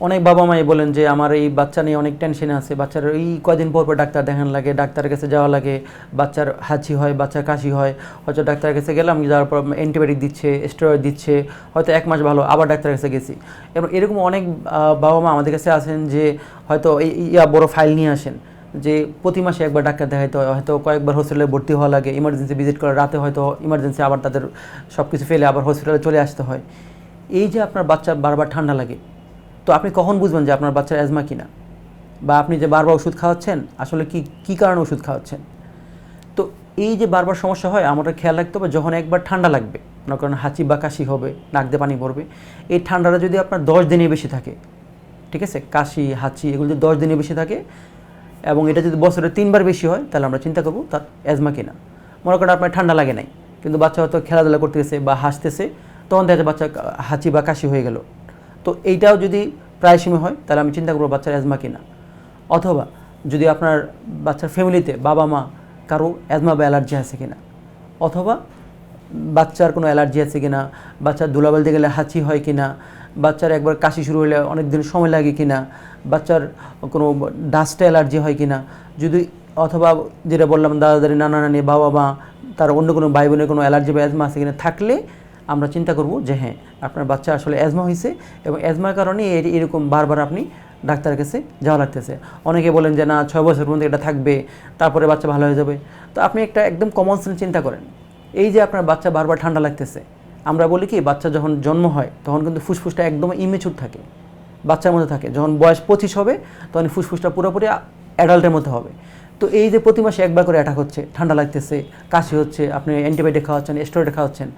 অনেক বাবা মাই বলেন যে, আমার এই বাচ্চা নিয়ে অনেক টেনশন আছে। বাচ্চার এই কয়দিন পর পর ডাক্তার দেখান লাগে। ডাক্তারের কাছে যাওয়া লাগে। বাচ্চার হাঁচি হয়, বাচ্চার কাশি হয়। হয়তো ডাক্তারের কাছে গেলাম, যাওয়ার পর অ্যান্টিবায়োটিক দিচ্ছে স্টেরয়েড দিচ্ছে। হয়তো এক মাস ভালো, আবার ডাক্তারের কাছে গেছি। এবং এরকম অনেক বাবা মা আমাদের কাছে আসেন যে, হয়তো ইয়া বড় ফাইল নিয়ে আসেন। যে, প্রতি মাসে একবার ডাক্তার দেখাইতে হয়। হয়তো কয়েকবার হসপিটালে ভর্তি হওয়া লাগে। ইমার্জেন্সি ভিজিট করে রাতে হয়তো ইমার্জেন্সি আবার তাদের সব কিছু ফেলে আবার হসপিটালে চলে আসতে হয়। এই যে আপনার বাচ্চা বারবার ঠান্ডা লাগে তো আপনি কখন বুঝবেন যে আপনার বাচ্চার অ্যাজমা কিনা? বা আপনি যে বারবার ওষুধ খাওয়াচ্ছেন, আসলে কি, কী কারণে ওষুধ খাওয়াচ্ছেন? তো এই যে বারবার সমস্যা হয়, আমাদের খেয়াল রাখতে হবে যখন একবার ঠান্ডা লাগবে, মনে করেন হাঁচি বা কাশি হবে, নাক দিয়ে পানি পড়বে, এই ঠান্ডাটা যদি আপনার দশ দিনের বেশি থাকে, ঠিক আছে? কাশি, হাঁচি, এগুলো যদি দশ দিনের বেশি থাকে এবং এটা যদি বছরে তিনবার বেশি হয়, তাহলে আমরা চিন্তা করব তার অ্যাজমা কিনা। মনে করেন আপনার ঠান্ডা লাগে নাই, কিন্তু বাচ্চা হয়তো খেলাধুলা করতেছে বা হাসতেছে, তখন দেখা যায় বাচ্চা হাঁচি বা কাশি হয়ে গেল। তো এইটাও যদি প্রায় সময় হয়, তাহলে আমি চিন্তা করব বাচ্চার অ্যাজমা কিনা। অথবা যদি আপনার বাচ্চার ফ্যামিলিতে বাবা মা কারও অ্যাজমা বা অ্যালার্জি আছে কিনা। অথবা বাচ্চার কোনো অ্যালার্জি আছে কিনা, বাচ্চার ধুলাবালতে গেলে হাঁচি হয় কিনা, বাচ্চার একবার কাশি শুরু হলে অনেক দিন সময় লাগে কিনা, বাচ্চার কোনো ডাস্টে অ্যালার্জি হয় কিনা, যদি অথবা যেটা বললাম দাদা দাদি নানা নানি বাবা মা, তার অন্য কোনো ভাই বোনের কোনো অ্যালার্জি বা অ্যাজমা আছে কিনা থাকলে আমরা চিন্তা করব যে হ্যাঁ আপনার বাচ্চা আসলে অ্যাজমা হয়েছে এবং অ্যাজমার কারণে এর- এরকম বারবার আপনি ডাক্তারের কাছে যাওয়া লাগতেছে। অনেকে বলেন যে, না, ছয় বছর পর্যন্ত এটা থাকবে, তারপরে বাচ্চা ভালো হয়ে যাবে। তো আপনি একটা একদম কমন সেন্স চিন্তা করেন। এই যে আপনার বাচ্চা বারবার ঠান্ডা লাগতেছে, আমরা বলি কি, বাচ্চা যখন জন্ম হয়, তখন কিন্তু ফুসফুসটা একদম ইমেচুর থাকে, বাচ্চার মধ্যে থাকে। যখন বয়স পঁচিশ হবে, তখন ফুসফুসটা পুরোপুরি অ্যাডাল্টের মধ্যে হবে। তো এই যে প্রতি মাসে একবার করে অ্যাটাক হচ্ছে, ঠান্ডা লাগতেছে, কাশি হচ্ছে, আপনি অ্যান্টিবায়োটিক খাওয়াচ্ছেন স্টেরয়েড খাওয়াচ্ছেন,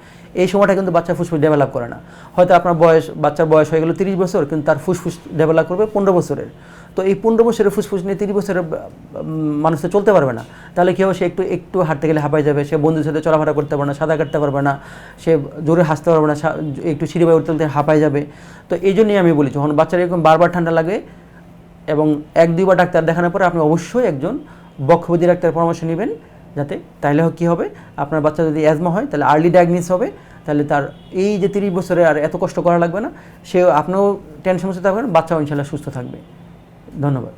এই সময়টা কিন্তু বাচ্চা ফুসফুস ডেভেলপ করে না। হয়তো আপনার বয়স, বাচ্চার বয়স হয়ে গেল তিরিশ বছর, কিন্তু তার ফুসফুস ডেভেলপ করবে পনেরো বছরের। তো এই পনেরো বছরের ফুসফুস নিয়ে তিরিশ বছরের মানুষ চলতে পারবে না। তাহলে কী হবে? সে একটু একটু হাঁটতে গেলে হাঁপাই যাবে, সে বন্ধুদের সাথে চলাফেরা করতে পারবে না সাদা কাটতে পারবে না, সে জোরে হাসতে পারবে না একটু সিঁড়ি বাই উঠতে হাঁপাই যাবে। তো এই জন্যই আমি বলি, যখন বাচ্চার এরকম বারবার ঠান্ডা লাগে এবং এক দুইবার ডাক্তার দেখানোর পরে আপনি অবশ্যই একজন বক্ষপতি ডাক্তারের পরামর্শ নেবেন যাতে তাহলে কী হবে? আপনার বাচ্চা যদি অ্যাজমা হয়, তাহলে আর্লি ডায়াগনিস হবে, তাহলে তার এই যে তিরিশ বছরে আর এত কষ্ট করা লাগবে না সে আপনারও টেনশন মুক্ত থাকবেন, বাচ্চাও ইনশাল্লাহ সুস্থ থাকবে। ধন্যবাদ।